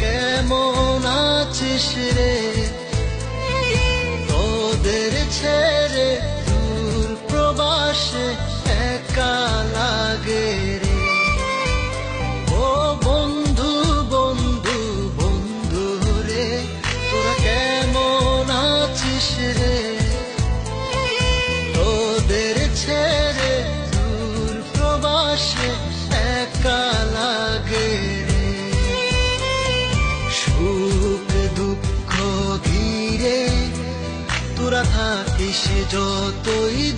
কেমন আছিস রে? থাকিস যতই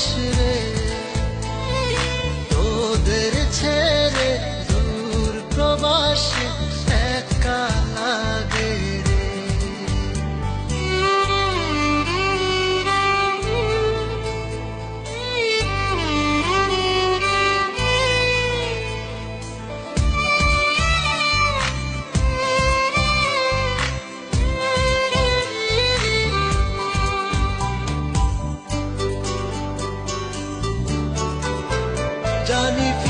是的。让你。